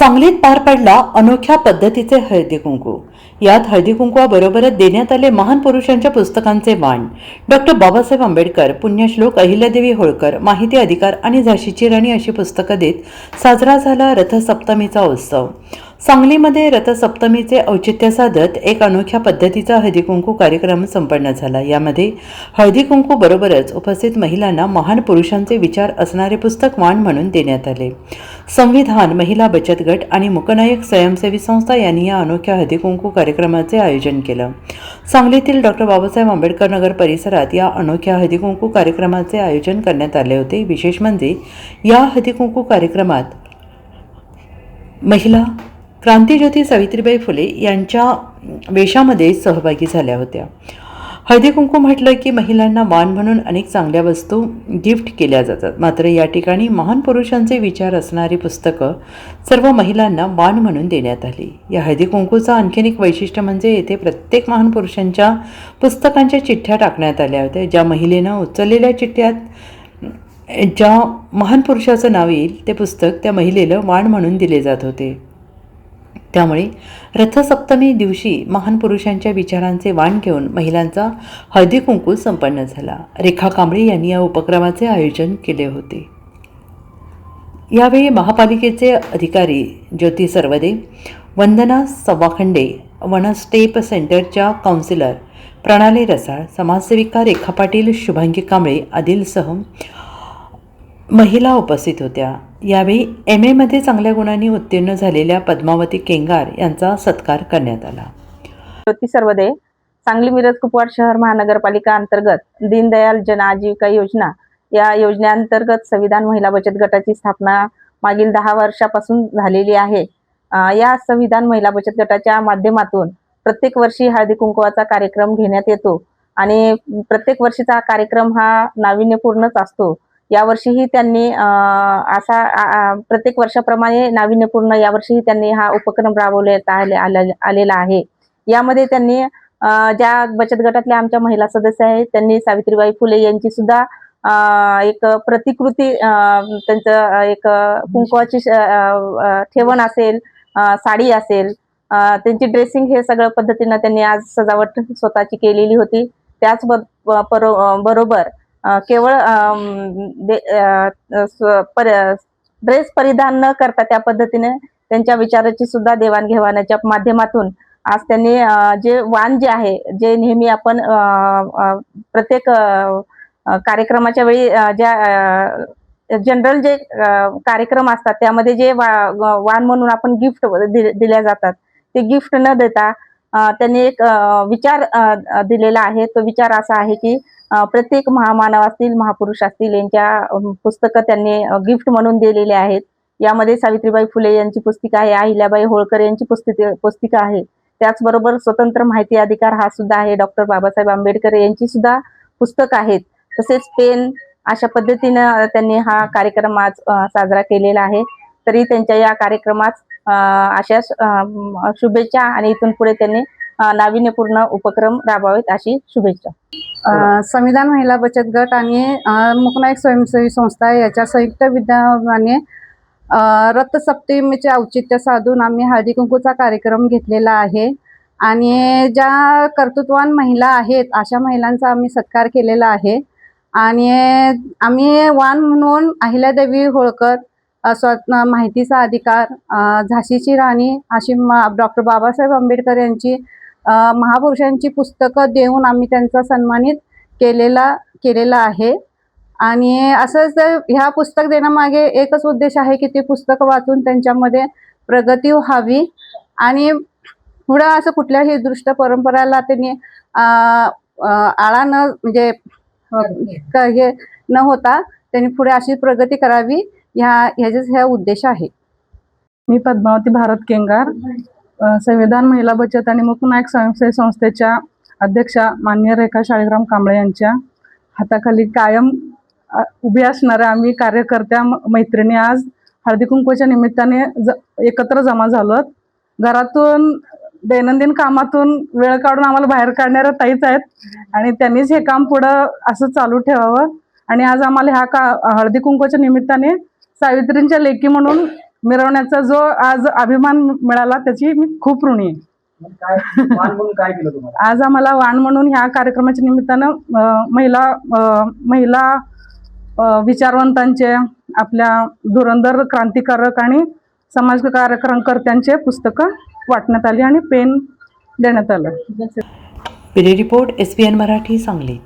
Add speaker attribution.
Speaker 1: सांगलीत पार पडला अनोख्या पद्धतीचे हळदी कुंकू. यात हळदी कुंकवाबरोबरच देण्यात आले महान पुरुषांच्या पुस्तकांचे वाण. डॉक्टर बाबासाहेब आंबेडकर पुण्यश्लोक अहिल्यादेवी होळकर माहिती अधिकार आणि झाशीची राणी अशी पुस्तकं देत साजरा झाला रथसप्तमीचा उत्सव. सांगलीमध्ये रथसप्तमीचे औचित्य साधत एक अनोख्या पद्धतीचा हळदी कुंकू कार्यक्रम संपन्न झाला. यामध्ये हळदी कुंकू बरोबरच उपस्थित महिलांना महान पुरुषांचे विचार असणारे पुस्तक वाण म्हणून देण्यात आले. संविधान महिला बचत गट आणि मुकनायक स्वयंसेवी संस्था यांनी या अनोख्या हळदी कुंकू कार्यक्रमाचे आयोजन केलं. सांगलीतील डॉक्टर बाबासाहेब आंबेडकर नगर परिसरात या अनोख्या हळदी कुंकू कार्यक्रमाचे आयोजन करण्यात आले होते. विशेष म्हणजे या हळदी कुंकू कार्यक्रमात महिला क्रांतीज्योती सावित्रीबाई फुले यांच्या वेशामध्ये सहभागी झाल्या होत्या. हळदी कुंकू म्हटलं की महिलांना वाण म्हणून अनेक चांगल्या वस्तू गिफ्ट केल्या जातात. मात्र या ठिकाणी महान पुरुषांचे विचार असणारी पुस्तकं सर्व महिलांना वाण म्हणून देण्यात आली. या हळदी कुंकूचं आणखीन एक वैशिष्ट्य म्हणजे येथे प्रत्येक महान पुरुषांच्या पुस्तकांच्या चिठ्ठ्या टाकण्यात आल्या होत्या. ज्या महिलेनं उचललेल्या चिठ्ठ्यात ज्या महान पुरुषाचं नाव येईल ते पुस्तक त्या महिलेला वाण म्हणून दिले जात होते. त्यामुळे रथसप्तमी दिवशी महान पुरुषांच्या विचारांचे वाण घेऊन महिलांचा हळदी कुंकू संपन्न झाला. रेखा कांबळे यांनी या उपक्रमाचे आयोजन केले होते. यावेळी महापालिकेचे अधिकारी ज्योती सर्वदे वंदना सव्वाखंडे वनस्टेप सेंटरच्या काउन्सिलर प्रणाली रसाळ समाजसेविका रेखा पाटील शुभांगी कांबळे आदिलसह महिला उपस्थित होत्या. यावेळी एम एमध्ये चांगल्या गुणांनी उत्तीर्ण झालेल्या पद्मावती केंगार यांचा सत्कार करण्यात आला.
Speaker 2: ज्योती सर्वदे सांगली मिरज कुपवाड शहर महानगरपालिका अंतर्गत दीनदयाल जन आजीविका योजना या योजनेअंतर्गत संविधान महिला बचत गटाची स्थापना मागील दहा वर्षापासून झालेली आहे. या संविधान महिला बचत गटाच्या माध्यमातून प्रत्येक वर्षी हळदी कुंकवाचा कार्यक्रम घेण्यात येतो आणि प्रत्येक वर्षीचा कार्यक्रम हा नाविन्यपूर्णच असतो. यावर्षीही त्यांनी असा प्रत्येक वर्षाप्रमाणे नाविन्यपूर्ण यावर्षीही त्यांनी हा उपक्रम राबवण्यात आले- आले- आलेला आहे. यामध्ये त्यांनी ज्या बचत गटातल्या आमच्या महिला सदस्य आहेत त्यांनी सावित्रीबाई फुले यांची सुद्धा एक प्रतिकृती त्यांचं एक कुंकवाची ठेवण असेल साडी असेल त्यांची ड्रेसिंग हे सगळं पद्धतीनं त्यांनी आज सजावट स्वतःची केलेली होती. त्याच ब- बरोबर केवळ दे- पर- ड्रेस परिधान न करता त्या पद्धतीने त्यांच्या विचाराची सुद्धा देवाणघेवाणाच्या माध्यमातून आज त्यांनी जे वाण जे आहे जे नेहमी आपण प्रत्येक कार्यक्रमाच्या वेळी ज्या जनरल जे कार्यक्रम असतात त्यामध्ये जे वा- वाण म्हणून आपण गिफ्ट दिल्या जातात ते गिफ्ट न देता त्यांनी एक विचार दिलेला आहे. तो विचार असा आहे की प्रत्येक महामानव असतील महापुरुष असतील यांच्या पुस्तकं त्यांनी गिफ्ट म्हणून दिलेले आहेत. यामध्ये सावित्रीबाई फुले यांची पुस्तिका आहे अहिल्याबाई होळकर यांची पुस्तिक पुस्तिका आहे. त्याचबरोबर स्वतंत्र माहिती अधिकार हा सुद्धा आहे. डॉक्टर बाबासाहेब आंबेडकर यांची सुद्धा पुस्तक आहेत. तसेच पेन अशा पद्धतीनं त्यांनी हा कार्यक्रम आज साजरा केलेला आहे. तरी त्यांच्या या कार्यक्रमात अशा शुभेच्छा आणि इथून पुढे त्यांनी नाविन्यपूर्ण उपक्रम राबवावेत अशी शुभेच्छा.
Speaker 3: संविधान महिला बचत गट आणि मुकनायक स्वयंसेवी संस्था याच्या संयुक्त विद्यमाने रथसप्तमीचे औचित्य साधून आम्ही हळदी कुंकूचा कार्यक्रम घेतलेला आहे. आणि ज्या कर्तृत्वान महिला आहेत अशा महिलांचा आम्ही सत्कार केलेला आहे. आणि आम्ही वाण म्हणून अहिल्यादेवी होळकर स्व माहितीचा अधिकार झाशीची राणी अशी डॉक्टर बाबासाहेब आंबेडकर यांची महापुरुषांची पुस्तकं देऊन आम्ही त्यांचा सन्मानित केलेला केलेला आहे. आणि असंच ह्या पुस्तक देण्यामागे एकच उद्देश आहे की ते पुस्तकं वाचून त्यांच्यामध्ये प्रगती व्हावी. आणि पुढं असं कुठल्याही दृष्ट परंपराला त्यांनी आळा न म्हणजे हे न होता त्यांनी पुढे अशी प्रगती करावी. ह्या ह्याचेच ह्या उद्देश आहे.
Speaker 4: मी पद्मावती भारत केंगार. संविधान महिला बचत आणि मुकनायक स्वयंसेवी संस्थेच्या अध्यक्षा मान्य रेखा शाळीग्राम कांबळे यांच्या हाताखाली कायम उभी असणाऱ्या आम्ही कार्यकर्त्या म- मैत्रिणी आज हळदी कुंकूच्या निमित्ताने ज एकत्र जमा झालो घरातून दैनंदिन कामातून वेळ काढून आम्हाला बाहेर काढणाऱ्या ताईच आहेत आणि त्यांनीच हे काम पुढं असं चालू ठेवावं. आणि आज आम्हाला ह्या का हळदी कुंकूच्या निमित्ताने सावित्रींच्या लेखी म्हणून मिरवण्याचा जो आज अभिमान मिळाला त्याची मी खूप ऋणी आहे.
Speaker 5: मग काय मान म्हणून काय केलं तुम्हाला?
Speaker 4: आज आम्हाला वाण म्हणून ह्या कार्यक्रमाच्या निमित्तानं महिला महिला विचारवंतांचे आपल्या धुरंधर क्रांतिकारक आणि समाज कार्यक्रमकर्त्यांचे पुस्तकं वाटण्यात आली आणि पेन देण्यात आलं.
Speaker 1: Report S P N Marathi Sangli.